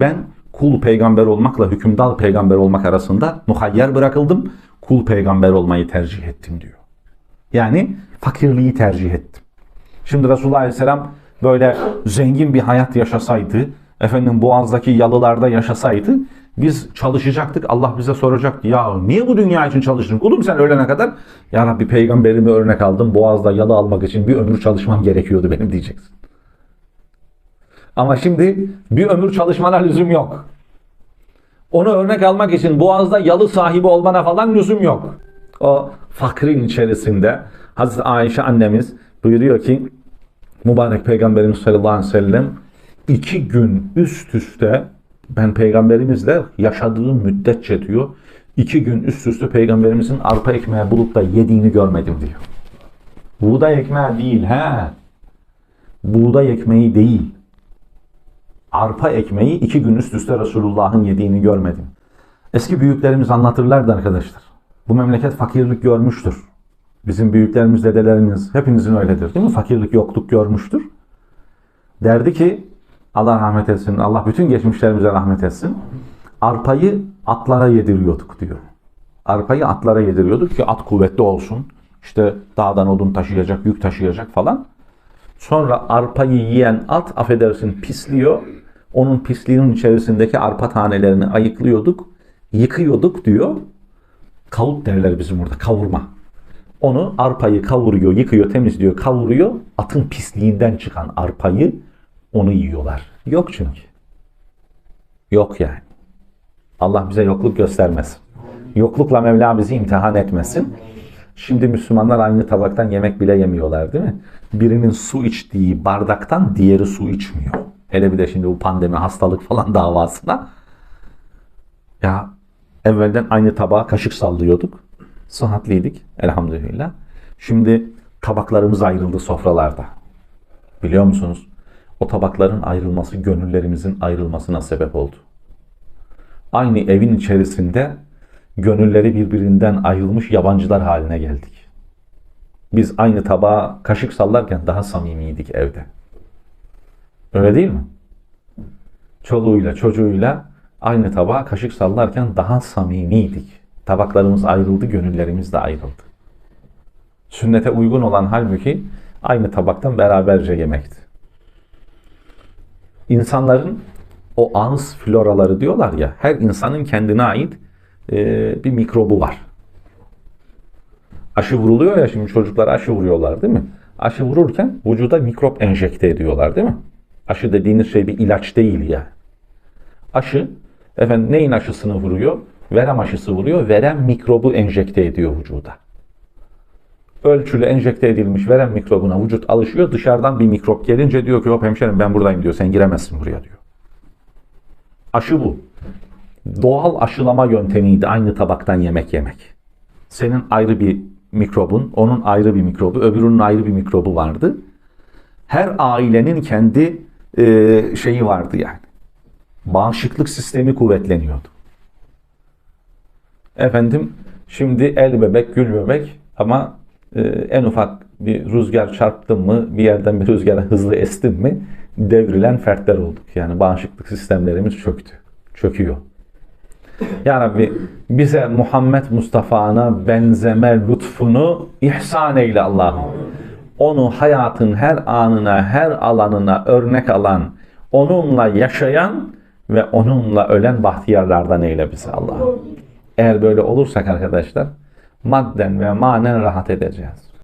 Ben kul peygamber olmakla hükümdar peygamber olmak arasında muhayyer bırakıldım. Kul peygamber olmayı tercih ettim diyor. Yani fakirliği tercih ettim. Şimdi Resulullah Aleyhisselam böyle zengin bir hayat yaşasaydı, efendim Boğaz'daki yalılarda yaşasaydı, biz çalışacaktık. Allah bize soracaktı. Ya niye bu dünya için çalıştın? Kulum sen ölene kadar. Ya Rabbi peygamberimi örnek aldım. Boğaz'da yalı almak için bir ömür çalışmam gerekiyordu benim diyeceksin. Ama şimdi bir ömür çalışmana lüzum yok. Onu örnek almak için Boğaz'da yalı sahibi olmana falan lüzum yok. O fakrin içerisinde Hazreti Ayşe annemiz buyuruyor ki mübarek Peygamberimiz sallallahu aleyhi ve sellem iki gün üst üste ben peygamberimizle yaşadığım müddetçe diyor iki gün üst üste peygamberimizin arpa ekmeği bulup da yediğini görmedim diyor. Buğday ekmeği değil he. Buğday ekmeği değil arpa ekmeği iki gün üst üste Resulullah'ın yediğini görmedim. Eski büyüklerimiz anlatırlardı arkadaşlar. Bu memleket fakirlik görmüştür. Bizim büyüklerimiz, dedelerimiz hepinizin öyledir değil mi? Fakirlik, yokluk görmüştür. Derdi ki Allah rahmet etsin, Allah bütün geçmişlerimize rahmet etsin. Arpayı atlara yediriyorduk diyor. Arpayı atlara yediriyorduk ki at kuvvetli olsun. İşte dağdan odun taşıyacak, yük taşıyacak falan. Sonra arpayı yiyen at affedersin pisliyor. Onun pisliğinin içerisindeki arpa tanelerini ayıklıyorduk. Yıkıyorduk diyor. Kavut derler bizim burada kavurma. Onu arpayı kavuruyor, yıkıyor, temizliyor, kavuruyor. Atın pisliğinden çıkan arpayı onu yiyorlar. Yok çünkü. Yok yani. Allah bize yokluk göstermesin. Yoklukla Mevla bizi imtihan etmesin. Şimdi Müslümanlar aynı tabaktan yemek bile yemiyorlar değil mi? Birinin su içtiği bardaktan diğeri su içmiyor. Hele bir de şimdi bu pandemi, hastalık falan davasına. Ya evvelden aynı tabağa kaşık sallıyorduk. Sıhhatliydik elhamdülillah. Şimdi tabaklarımız ayrıldı sofralarda. Biliyor musunuz? O tabakların ayrılması gönüllerimizin ayrılmasına sebep oldu. Aynı evin içerisinde gönülleri birbirinden ayrılmış yabancılar haline geldik. Biz aynı tabağa kaşık sallarken daha samimiydik evde. Öyle değil mi? Çoluğuyla çocuğuyla aynı tabağa kaşık sallarken daha samimiydik. Tabaklarımız ayrıldı, gönüllerimiz de ayrıldı. Sünnete uygun olan halbuki aynı tabaktan beraberce yemekti. İnsanların o ağız floraları diyorlar ya, her insanın kendine ait e, bir mikrobu var. Aşı vuruluyor ya şimdi çocuklara aşı vuruyorlar değil mi? Aşı vururken vücuda mikrop enjekte ediyorlar değil mi? Aşı dediğiniz şey bir ilaç değil ya. Aşı efendim neyin aşısını vuruyor? Verem aşısı vuruyor. Verem mikrobu enjekte ediyor vücuda. Ölçülü enjekte edilmiş verem mikrobuna vücut alışıyor. Dışarıdan bir mikrop gelince diyor ki hop hemşerim ben buradayım diyor. Sen giremezsin buraya diyor. Aşı bu. Doğal aşılama yöntemiydi aynı tabaktan yemek yemek. Senin ayrı bir mikrobun, onun ayrı bir mikrobu, öbürünün ayrı bir mikrobu vardı. Her ailenin kendi e, şeyi vardı yani. Bağışıklık sistemi kuvvetleniyordu. Efendim şimdi el bebek, gül bebek ama e, en ufak bir rüzgar çarptı mı, bir yerden bir rüzgara hızlı estin mi devrilen fertler olduk. Yani bağışıklık sistemlerimiz çöktü, çöküyor. Ya Rabbi bize Muhammed Mustafa'na benzeme lütfunu ihsan eyle Allah'ım. Onu hayatın her anına, her alanına örnek alan, onunla yaşayan ve onunla ölen bahtiyarlardan eyle bizi Allah'ım. Eğer böyle olursak arkadaşlar madden ve manen rahat edeceğiz.